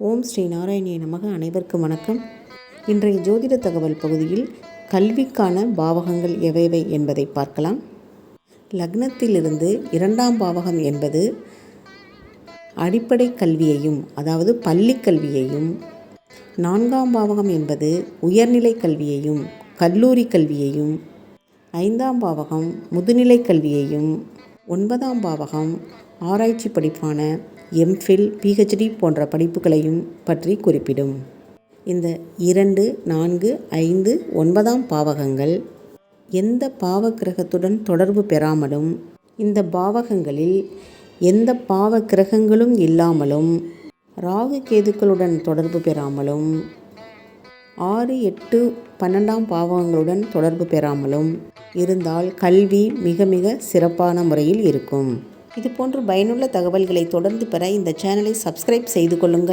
ஓம் ஸ்ரீ நாராயணிய நமக. அனைவருக்கும் வணக்கம். இன்றைய ஜோதிட தகவல் பகுதியில் கல்விக்கான பாவகங்கள் எவைவை என்பதை பார்க்கலாம். லக்னத்திலிருந்து இரண்டாம் பாவகம் என்பது அடிப்படை கல்வியையும் அதாவது பள்ளி கல்வியையும் நான்காம் பாவகம் என்பது உயர்நிலை கல்வியையும் கல்லூரி கல்வியையும் ஐந்தாம் பாவகம் முதுநிலை கல்வியையும் ஒன்பதாம் பாவகம் ஆராய்ச்சி படிப்பான எம்ஃபில் பிஹெச்டி போன்ற படிப்புகளையும் பற்றி குறிப்பிடும். இந்த இரண்டு நான்கு ஐந்து ஒன்பதாம் பாவகங்கள் எந்த பாவ கிரகத்துடன் தொடர்பு பெறாமலும் இந்த பாவகங்களில் எந்த பாவ கிரகங்களும் இல்லாமலும் ராகு கேதுக்களுடன் தொடர்பு பெறாமலும் ஆறு எட்டு பன்னெண்டாம் பாவகங்களுடன் தொடர்பு பெறாமலும் இருந்தால் கல்வி மிக மிக சிறப்பான முறையில் இருக்கும். இதுபோன்று பயனுள்ள தகவல்களை தொடர்ந்து பெற இந்த சேனலை சப்ஸ்கிரைப் செய்து கொள்ளுங்கள்.